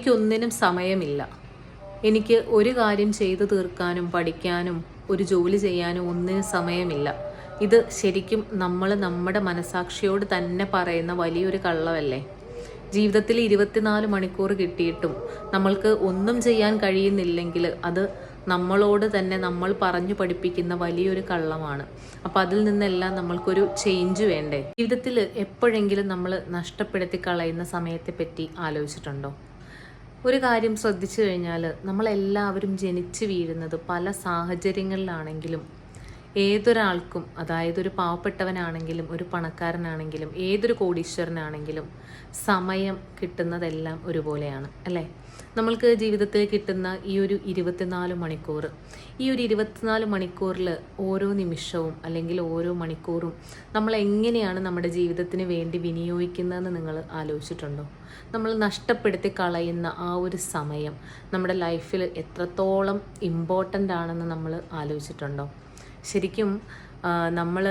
എനിക്കൊന്നിനും സമയമില്ല. എനിക്ക് ഒരു കാര്യം ചെയ്തു തീർക്കാനും പഠിക്കാനും ഒരു ജോലി ചെയ്യാനും ഒന്നിനും സമയമില്ല. ഇത് ശരിക്കും നമ്മൾ നമ്മുടെ മനസാക്ഷിയോട് തന്നെ പറയുന്ന വലിയൊരു കള്ളമല്ലേ ജീവിതത്തിൽ ഇരുപത്തിനാല് മണിക്കൂർ കിട്ടിയിട്ടും നമ്മൾക്ക് ഒന്നും ചെയ്യാൻ കഴിയുന്നില്ലെങ്കിൽ അത് നമ്മളോട് തന്നെ നമ്മൾ പറഞ്ഞു പഠിപ്പിക്കുന്ന വലിയൊരു കള്ളമാണ്. അപ്പം അതിൽ നിന്നെല്ലാം നമ്മൾക്കൊരു ചേഞ്ച് വേണ്ടേ? ജീവിതത്തിൽ എപ്പോഴെങ്കിലും നമ്മൾ നഷ്ടപ്പെടുത്തി കളയുന്ന സമയത്തെപ്പറ്റി ആലോചിച്ചിട്ടുണ്ടോ? ഒരു കാര്യം ശ്രദ്ധിച്ചു കഴിഞ്ഞാൽ നമ്മളെല്ലാവരും ജനിച്ചു വീഴുന്നത് പല സാഹചര്യങ്ങളിലാണെങ്കിലും ഏതൊരാൾക്കും അതായത് ഒരു പാവപ്പെട്ടവനാണെങ്കിലും ഒരു പണക്കാരനാണെങ്കിലും ഏതൊരു കോടീശ്വരനാണെങ്കിലും സമയം കിട്ടുന്നതെല്ലാം ഒരുപോലെയാണ് അല്ലേ? നമ്മൾക്ക് ജീവിതത്തിൽ കിട്ടുന്ന ഈ ഒരു ഇരുപത്തിനാല് മണിക്കൂർ ഈ ഒരു ഇരുപത്തിനാല് മണിക്കൂറിൽ ഓരോ നിമിഷവും അല്ലെങ്കിൽ ഓരോ മണിക്കൂറും നമ്മൾ എങ്ങനെയാണ് നമ്മുടെ ജീവിതത്തിന് വേണ്ടി വിനിയോഗിക്കുന്നതെന്ന് നിങ്ങൾ ആലോചിച്ചിട്ടുണ്ടോ? നമ്മൾ നഷ്ടപ്പെടുത്തി കളയുന്ന ആ ഒരു സമയം നമ്മുടെ ലൈഫിൽ എത്രത്തോളം ഇമ്പോർട്ടന്റ് ആണെന്ന് നമ്മൾ ആലോചിച്ചിട്ടുണ്ടോ? ശരിക്കും നമ്മൾ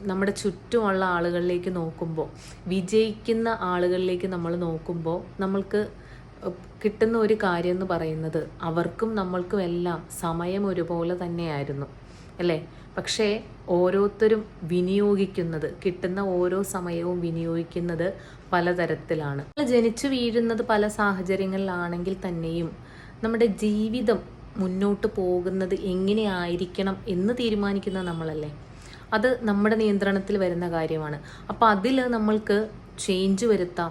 നമ്മുടെ ചുറ്റുമുള്ള ആളുകളിലേക്ക് നോക്കുമ്പോൾ വിജയിക്കുന്ന ആളുകളിലേക്ക് നമ്മൾ നോക്കുമ്പോൾ നമ്മൾക്ക് കിട്ടുന്ന ഒരു കാര്യം എന്ന് പറയുന്നത് അവർക്കും നമ്മൾക്കും എല്ലാം സമയം ഒരുപോലെ തന്നെയായിരുന്നു അല്ലേ? പക്ഷേ ഓരോരുത്തരും വിനിയോഗിക്കുന്നത് കിട്ടുന്ന ഓരോ സമയവും വിനിയോഗിക്കുന്നത് പലതരത്തിലാണ്. ജനിച്ചു വീഴുന്നത് പല സാഹചര്യങ്ങളിലാണെങ്കിൽ തന്നെയും നമ്മുടെ ജീവിതം മുന്നോട്ട് പോകുന്നത് എങ്ങനെയായിരിക്കണം എന്ന് തീരുമാനിക്കുന്നത് നമ്മളല്ലേ? അത് നമ്മുടെ നിയന്ത്രണത്തിൽ വരുന്ന കാര്യമാണ്. അപ്പോൾ അതിൽ നമ്മൾക്ക് ചേഞ്ച് വരുത്താം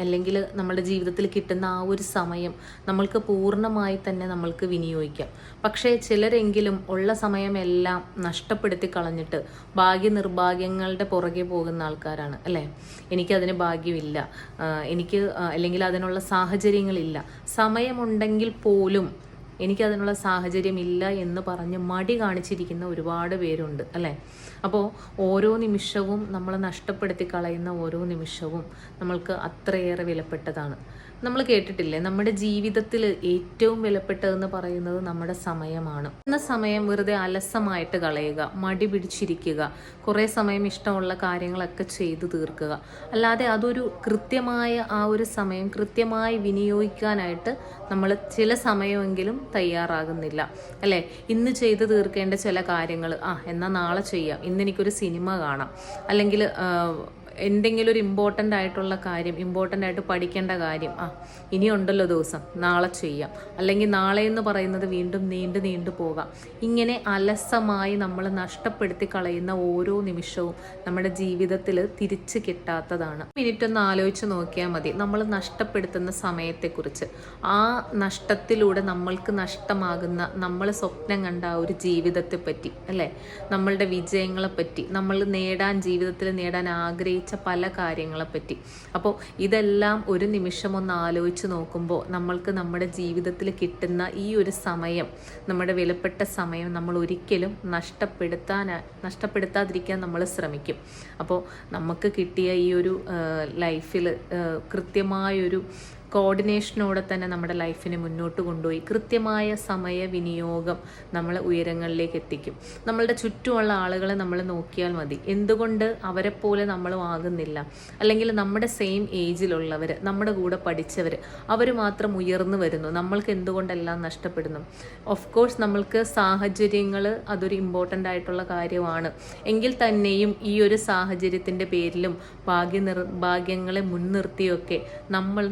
അല്ലെങ്കിൽ നമ്മുടെ ജീവിതത്തിൽ കിട്ടുന്ന ആ ഒരു സമയം നമ്മൾക്ക് പൂർണമായി തന്നെ നമ്മൾക്ക് വിനിയോഗിക്കാം. പക്ഷേ ചിലരെങ്കിലും ഉള്ള സമയമെല്ലാം നഷ്ടപ്പെടുത്തി കളഞ്ഞിട്ട് ഭാഗ്യ നിർഭാഗ്യങ്ങളുടെ പുറകെ പോകുന്ന ആൾക്കാരാണ് അല്ലേ? എനിക്കതിന് ഭാഗ്യമില്ല എനിക്ക് അല്ലെങ്കിൽ അതിനുള്ള സാഹചര്യങ്ങളില്ല. സമയമുണ്ടെങ്കിൽ പോലും എനിക്കതിനുള്ള സാഹചര്യമില്ല എന്ന് പറഞ്ഞ് മടി കാണിച്ചിരിക്കുന്ന ഒരുപാട് പേരുണ്ട് അല്ലേ? അപ്പോൾ ഓരോ നിമിഷവും നമ്മൾ നഷ്ടപ്പെടുത്തി കളയുന്ന ഓരോ നിമിഷവും നമ്മൾക്ക് അത്രയേറെ വിലപ്പെട്ടതാണ്. നമ്മൾ കേട്ടിട്ടില്ലേ? നമ്മുടെ ജീവിതത്തിൽ ഏറ്റവും വിലപ്പെട്ടതെന്ന് പറയുന്നത് നമ്മുടെ സമയമാണ്. എന്ന സമയം വെറുതെ അലസമായിട്ട് കളയുക മടി പിടിച്ചിരിക്കുക കുറേ സമയം ഇഷ്ടമുള്ള കാര്യങ്ങളൊക്കെ ചെയ്തു തീർക്കുക. അല്ലാതെ അതൊരു കൃത്യമായ ആ ഒരു സമയം കൃത്യമായി വിനിയോഗിക്കാനായിട്ട് നമ്മൾ ചില സമയമെങ്കിലും തയ്യാറാകുന്നില്ല. അല്ലേ? ഇന്ന് ചെയ്തു തീർക്കേണ്ട ചില കാര്യങ്ങൾ ആ എന്നാൽ നാളെ ചെയ്യാം. ഇന്ന് എനിക്കൊരു സിനിമ കാണാം. അല്ലെങ്കിൽ എന്തെങ്കിലും ഒരു ഇമ്പോർട്ടന്റ് ആയിട്ടുള്ള കാര്യം ഇമ്പോർട്ടന്റ് ആയിട്ട് പഠിക്കേണ്ട കാര്യം ആ ഇനിയുണ്ടല്ലോ ദിവസം നാളെ ചെയ്യാം. അല്ലെങ്കിൽ നാളെ എന്ന് പറയുന്നത് വീണ്ടും നീണ്ടു നീണ്ടു പോകാം. ഇങ്ങനെ അലസമായി നമ്മൾ നഷ്ടപ്പെടുത്തി കളയുന്ന ഓരോ നിമിഷവും നമ്മുടെ ജീവിതത്തിൽ തിരിച്ചു കിട്ടാത്തതാണ്. മിനിറ്റ് ഒന്ന് ആലോചിച്ച് നോക്കിയാൽ മതി. നമ്മൾ നഷ്ടപ്പെടുത്തുന്ന സമയത്തെക്കുറിച്ച്. ആ നഷ്ടത്തിലൂടെ നമ്മൾക്ക് നഷ്ടമാകുന്ന നമ്മൾ സ്വപ്നം കണ്ട ആ ഒരു ജീവിതത്തെ പറ്റി അല്ലേ? നമ്മളുടെ വിജയങ്ങളെ പറ്റി നമ്മൾ നേടാൻ ജീവിതത്തിൽ നേടാൻ ആഗ്രഹിച്ച പല കാര്യങ്ങളെപ്പറ്റി. അപ്പോൾ ഇതെല്ലാം ഒരു നിമിഷം ഒന്ന് ആലോചിച്ച് നോക്കുമ്പോൾ നമ്മൾക്ക് നമ്മുടെ ജീവിതത്തിൽ കിട്ടുന്ന ഈ ഒരു സമയം നമ്മുടെ വിലപ്പെട്ട സമയം നമ്മൾ ഒരിക്കലും നഷ്ടപ്പെടുത്താൻ നഷ്ടപ്പെടുത്താതിരിക്കാൻ നമ്മൾ ശ്രമിക്കും. അപ്പോൾ നമുക്ക് കിട്ടിയ ഈ ഒരു ലൈഫിൽ കൃത്യമായൊരു കോർഡിനേഷനോടെ തന്നെ നമ്മുടെ ലൈഫിനെ മുന്നോട്ട് കൊണ്ടുപോയി. കൃത്യമായ സമയ വിനിയോഗം നമ്മളെ ഉയരങ്ങളിലേക്ക് എത്തിക്കും. നമ്മളുടെ ചുറ്റുമുള്ള ആളുകളെ നമ്മൾ നോക്കിയാൽ മതി. എന്തുകൊണ്ട് അവരെ പോലെ നമ്മളും ആകുന്നില്ല? അല്ലെങ്കിൽ നമ്മുടെ സെയിം ഏജിലുള്ളവർ നമ്മുടെ കൂടെ പഠിച്ചവർ അവർ മാത്രം ഉയർന്നു വരുന്നു. നമ്മൾക്ക് എന്തുകൊണ്ടെല്ലാം നഷ്ടപ്പെടുന്നു? ഓഫ് കോഴ്സ് നമ്മൾക്ക് സാഹചര്യങ്ങൾ അതൊരു ഇമ്പോർട്ടന്റ് ആയിട്ടുള്ള കാര്യമാണ്. എങ്കിൽ തന്നെയും ഈ ഒരു സാഹചര്യത്തിന്റെ പേരിലും ഭാഗ്യ ഭാഗ്യങ്ങളെ മുൻനിർത്തിയൊക്കെ നമ്മൾ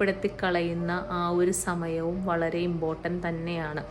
നഷ്ടപ്പെടുത്തി കളയുന്ന ആ ഒരു സമയവും വളരെ ഇമ്പോർട്ടന്റ് തന്നെയാണ്.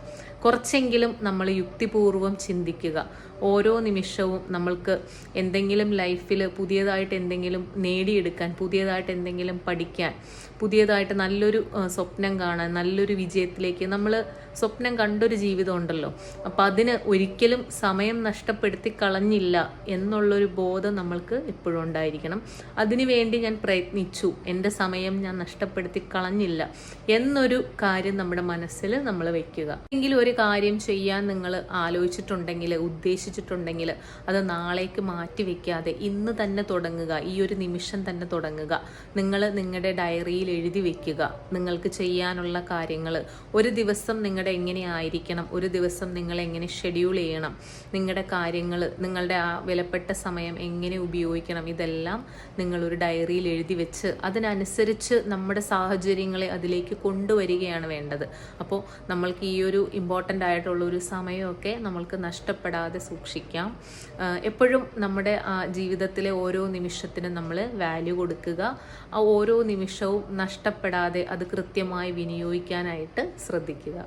കുറച്ചെങ്കിലും നമ്മൾ യുക്തിപൂർവം ചിന്തിക്കുക. ഓരോ നിമിഷവും നമ്മൾക്ക് എന്തെങ്കിലും ലൈഫിൽ പുതിയതായിട്ട് എന്തെങ്കിലും നേടിയെടുക്കാൻ പുതിയതായിട്ട് എന്തെങ്കിലും പഠിക്കാൻ പുതിയതായിട്ട് നല്ലൊരു സ്വപ്നം കാണാൻ നല്ലൊരു വിജയത്തിലേക്ക് നമ്മൾ സ്വപ്നം കണ്ടൊരു ജീവിതം ഉണ്ടല്ലോ. അപ്പം അതിന് ഒരിക്കലും സമയം നഷ്ടപ്പെടുത്തി കളഞ്ഞില്ല എന്നുള്ളൊരു ബോധം നമ്മൾക്ക് എപ്പോഴും ഉണ്ടായിരിക്കണം. അതിനുവേണ്ടി ഞാൻ പ്രയത്നിച്ചു. എന്റെ സമയം ഞാൻ നഷ്ടപ്പെടുത്തി കളഞ്ഞില്ല എന്നൊരു കാര്യം നമ്മുടെ മനസ്സിൽ നമ്മൾ വയ്ക്കുക എങ്കിലും ഒരു കാര്യം ചെയ്യാൻ നിങ്ങൾ ആലോചിച്ചിട്ടുണ്ടെങ്കിൽ ഉദ്ദേശിച്ചിട്ടുണ്ടെങ്കിൽ അത് നാളേക്ക് മാറ്റി വെക്കാതെ ഇന്ന് തന്നെ തുടങ്ങുക. ഈ ഒരു നിമിഷം തന്നെ തുടങ്ങുക. നിങ്ങൾ നിങ്ങളുടെ ഡയറിയിൽ എഴുതി വെക്കുക. നിങ്ങൾക്ക് ചെയ്യാനുള്ള കാര്യങ്ങൾ. ഒരു ദിവസം നിങ്ങളുടെ എങ്ങനെ ആയിരിക്കണം? ഒരു ദിവസം നിങ്ങൾ എങ്ങനെ ഷെഡ്യൂൾ ചെയ്യണം? നിങ്ങളുടെ കാര്യങ്ങൾ നിങ്ങളുടെ ആ വിലപ്പെട്ട സമയം എങ്ങനെ ഉപയോഗിക്കണം? ഇതെല്ലാം നിങ്ങളൊരു ഡയറിയിൽ എഴുതി വെച്ച് അതിനനുസരിച്ച് നമ്മുടെ സാഹചര്യങ്ങളെ അതിലേക്ക് കൊണ്ടുവരികയാണ് വേണ്ടത്. അപ്പോൾ നമ്മൾക്ക് ഈ ഒരു ഇമ്പോർട്ടന്റ് ആയിട്ടുള്ള ഒരു സമയമൊക്കെ നമ്മൾക്ക് നഷ്ടപ്പെടാതെ സൂക്ഷിക്കാം. എപ്പോഴും നമ്മുടെ ജീവിതത്തിലെ ഓരോ നിമിഷത്തിനും നമ്മൾ വാല്യൂ കൊടുക്കുക. ആ ഓരോ നിമിഷവും നഷ്ടപ്പെടാതെ അത് കൃത്യമായി വിനിയോഗിക്കാനായിട്ട് ശ്രദ്ധിക്കുക.